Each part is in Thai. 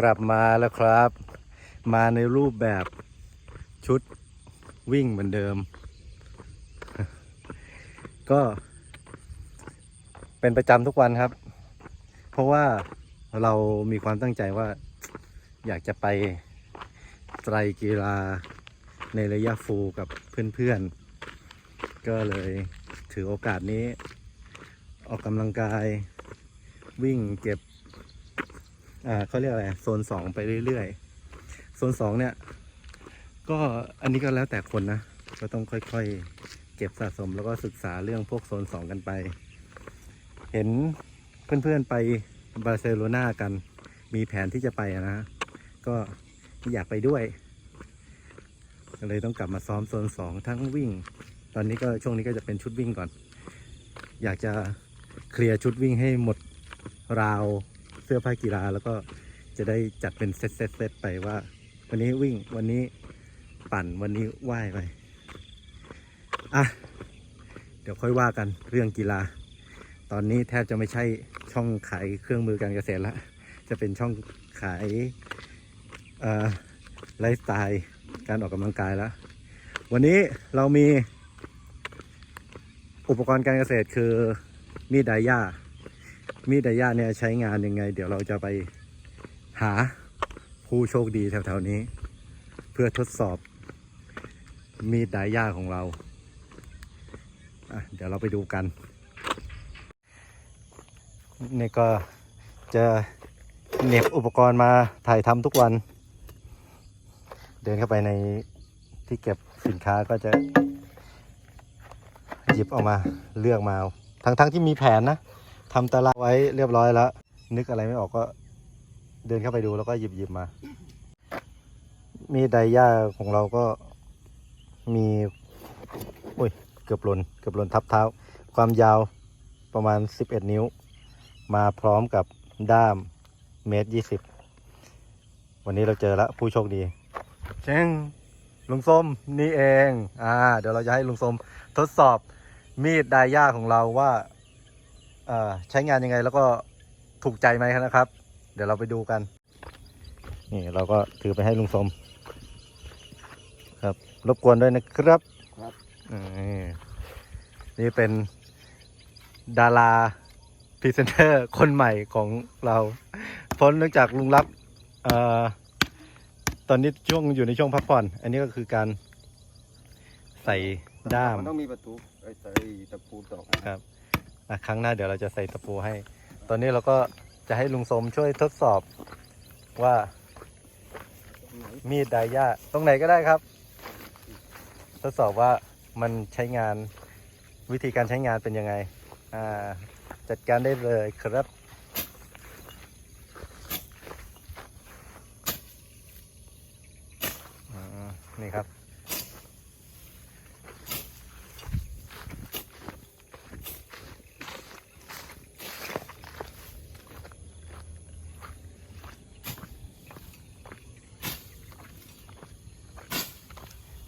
กลับมาแล้วครับ มาในรูปแบบชุดวิ่งเหมือนเดิม ก็เป็นประจำทุกวันครับ เพราะว่าเรามีความตั้งใจว่าอยากจะไปไตรกีฬาในระยะฟูกับเพื่อนๆ ก็เลยถือโอกาสนี้ ออกกำลังกายวิ่งเก็บ อ่าเขาเรียกอะไรโซนสองไปเรื่อยๆ โซนสองเนี่ย ก็อันนี้ก็แล้วแต่คนนะ ก็ต้องค่อยๆ เก็บสะสมแล้วก็ศึกษาเรื่องพวกโซนสองกันไป เห็นเพื่อนๆไปบาร์เซโลนากัน มีแผนที่จะไปนะ ก็อยากไปด้วยเลยต้องกลับมาซ้อมโซนสองทั้งวิ่ง ตอนนี้ก็ช่วงนี้ก็จะเป็นชุดวิ่งก่อน อยากจะเคลียร์ชุดวิ่งให้หมดราว สื้อผ้ากีฬาแล้วก็จะได้จัดเป็นเซตเซตเซตไปว่า วันนี้วิ่งวันนี้ปั่นวันนี้ว่ายไปอะเดี๋ยวค่อยว่ากันเรื่องกีฬา ตอนนี้แทบจะไม่ใช่ช่องขายเครื่องมือการเกษตรละจะเป็นช่องขายไลฟ์สไตล์การออกกำลังกายแล้ว วันนี้เรามีอุปกรณ์การเกษตรคือมีดไดย่า มีดไดย่าเนี่ยใช้งานยังไง เดี๋ยวเราจะไปหาผู้โชคดีแถวๆนี้ เพื่อทดสอบมีดไดย่าของเราเดี๋ยวเราไปดูกันนี่ก็จะเหน็บอุปกรณ์มาถ่ายทำทุกวัน เดินเข้าไปในที่เก็บสินค้าก็จะหยิบออกมาเลือกมาทั้งๆที่มีแผนนะ ทำตารางไว้เรียบร้อยแล้ว นึกอะไรไม่ออกก็เดินเข้าไปดูแล้วก็หยิบหยิบมา มีไดย่าของเราก็มีอุ้ยเกือบหล่นเกือบหล่นทับเท้า ความยาวประมาณ 11 นิ้ว มาพร้อมกับด้ามเมตรยี่สิบวันนี้เราเจอแล้วผู้โชคดีเช่งลุงส้มนี่เอง อ่า เดี๋ยวเราจะให้ลุงส้มทดสอบมีดไดย่าของเราว่า ใช้งานยังไงแล้วก็ถูกใจไหมนะครับ เดี๋ยวเราไปดูกัน นี่เราก็ถือไปให้ลุงสม ครับ รบกวนด้วยนะครับครับนี่นี่เป็นดาราพรีเซนเตอร์คนใหม่ของเรา พ้นเนื่องจากลุงรับเอ่อตอนนี้ช่วงอยู่ในช่วงพักผ่อน อันนี้ก็คือการใส่ด้ามมันต้องมีประตูไอ้ใส่ตะปูตอกนะครับ อะครั้งหน้าเดี๋ยวเราจะใส่ตะปูให้ ตอนนี้เราก็จะให้ลุงสมช่วยทดสอบว่ามีดไดย่าตรงไหนก็ได้ครับ ทดสอบว่ามันใช้งานวิธีการใช้งานเป็นยังไง อ่า จัดการได้เลยครับ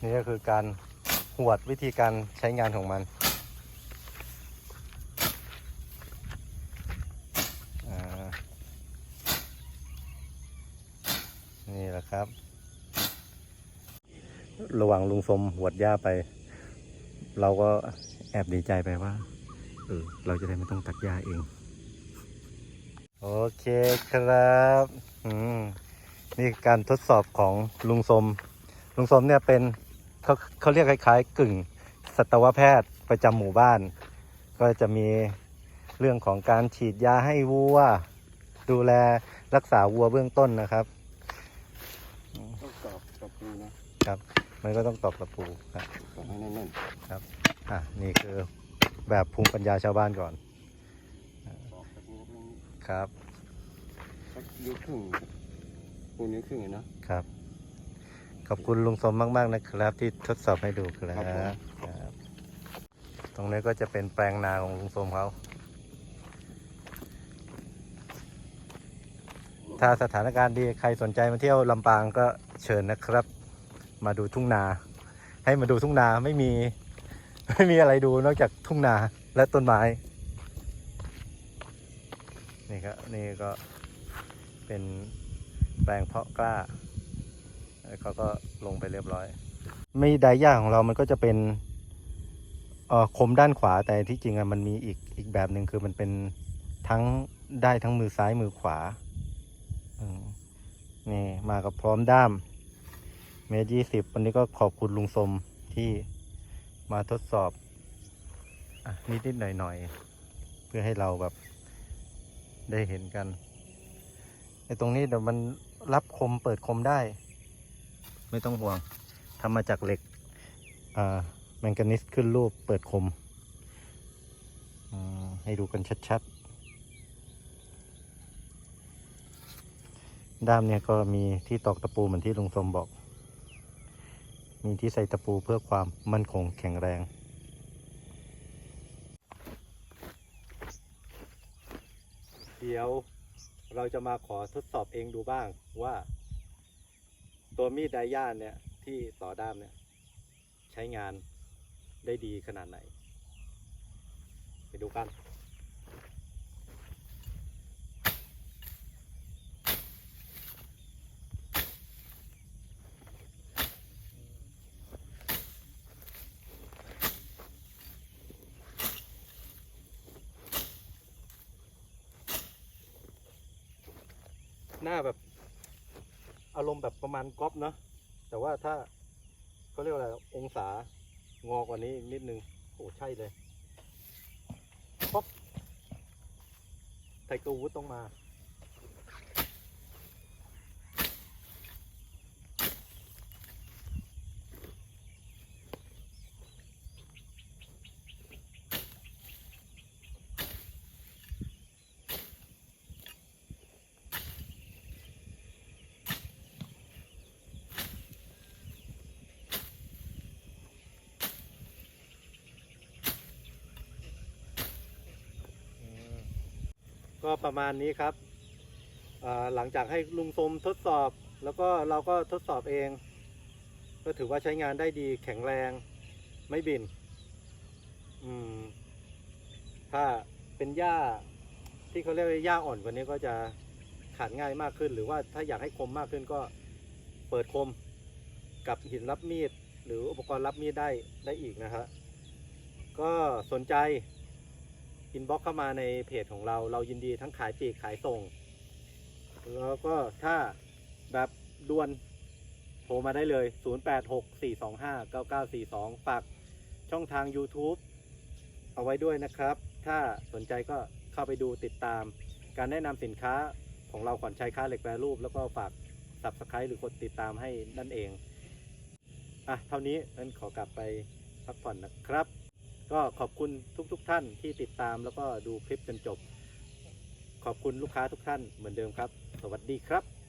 นี่ก็คือการหวดวิธีการใช้งานของมันนี่แหละครับ ระหว่างลุงสมหวดหญ้าไป เราก็แอบดีใจไปว่าเออเราจะได้ไม่ต้องตัดหญ้าเอง โอเคครับอืมนี่การทดสอบของลุงสมลุงสมเนี่ยเป็น เขาเขาเรียกคล้ายๆ กึ่งสัตวแพทย์ประจำหมู่บ้าน ก็จะมีเรื่องของการฉีดยาให้วัว ดูแลรักษาวัวเบื้องต้นนะครับ ต้องตอกตะปูนะครับ มันก็ต้องตอกตะปูครับตอกให้แน่นอะนี่คือแบบภูมิปัญญาชาวบ้านก่อนๆตอกตะปูตรงนี้ครับสักนิ้วครึ่งปูนิ้วครึ่งเห็นนะครับข อบคุณลุงสมมาก ๆ นะครับ ที่ทดสอบให้ดูครับครับผมครับ ตรงนี้ก็จะเป็นแปลงนาของลุงสมเขาถ้าสถานการณ์ดีใครสนใจมาเที่ยวลำปางก็เชิญนะครับ มาดูทุ่งนา ให้มาดูทุ่งนาไม่มี ไม่มีอะไรดูนอกจากทุ่งนาและต้นไม้ นี่ครับนี่ก็เป็นแปลงเพาะกล้าแล้ว เขาก็ลงไปเรียบร้อย ไม่ไดย่าของเรามันก็จะเป็นเออคมด้านขวาแต่ที่จริงอะมันมีอีกอีกแบบหนึ่งคือมันเป็นทั้งได้ทั้งมือซ้ายมือขวาอนี่มากับพร้อมด้าม เมตรยี่สิบวันนี้ก็ขอบคุณลุงสมที่มาทดสอบอนิดนิดๆหน่อยหน่อยๆเพื่อให้เราแบบได้เห็นกันไอ้ตรงนี้เดี๋ยวมันรับคมเปิดคมได้ ไม่ต้องห่วงทำมาจากเหล็กอ่าแมงกานิสขึ้นรูปเปิดคมอ่าให้ดูกันชัดๆ ด้ามเนี่ยก็มีที่ตอกตะปูเหมือนที่ลุงสมบอก มีที่ใส่ตะปูเพื่อความมั่นคงแข็งแรงเดี๋ยวเราจะมาขอทดสอบเองดูบ้างว่า ตัวมีดไดย่าเนี่ยที่ต่อด้ามเนี่ยใช้งานได้ดีขนาดไหน ไปดูกัน หน้าแบบ อารมณ์แบบประมาณก๊อฟเนาะแต่ว่าถ้าเขาเรียกว่าอะไรองศางอกว่านี้นิดนึงโอ้ใช่เลยป๊อปไทเกอร์วูดต้องมา ก็ประมาณนี้ครับ หลังจากให้ลุงสมทดสอบ แล้วก็เราก็ทดสอบเอง ก็ถือว่าใช้งานได้ดีแข็งแรง ไม่บิน อืม ถ้าเป็นหญ้าที่เขาเรียกว่าหญ้าอ่อนกว่านี้ก็จะขาดง่ายมากขึ้น หรือว่าถ้าอยากให้คมมากขึ้นก็เปิดคมกับหินรับมีด หรืออุปกรณ์รับมีดได้ได้อีกนะครับก็สนใจ อินบ็อกเข้ามาในเพจของเรา เรายินดีทั้งขายปลีกขายส่ง แล้วก็ถ้าแบบด่วนโทรมาได้เลย 0864259942 ฝากช่องทาง YouTube เอาไว้ด้วยนะครับ ถ้าสนใจก็เข้าไปดูติดตาม การแนะนำสินค้าของเราขวัญชัยค้าเหล็กแปรรูป แล้วก็ฝาก Subscribe หรือกดติดตามให้นั่นเอง อะ เท่านี้นั้นขอกลับไปพักผ่อนนะครับ ก็ขอบคุณทุกๆทท่านที่ติดตามแล้วก็ดูคลิปจนจบ ขอบคุณลูกค้าทุกท่านเหมือนเดิมครับ สวัสดีครับ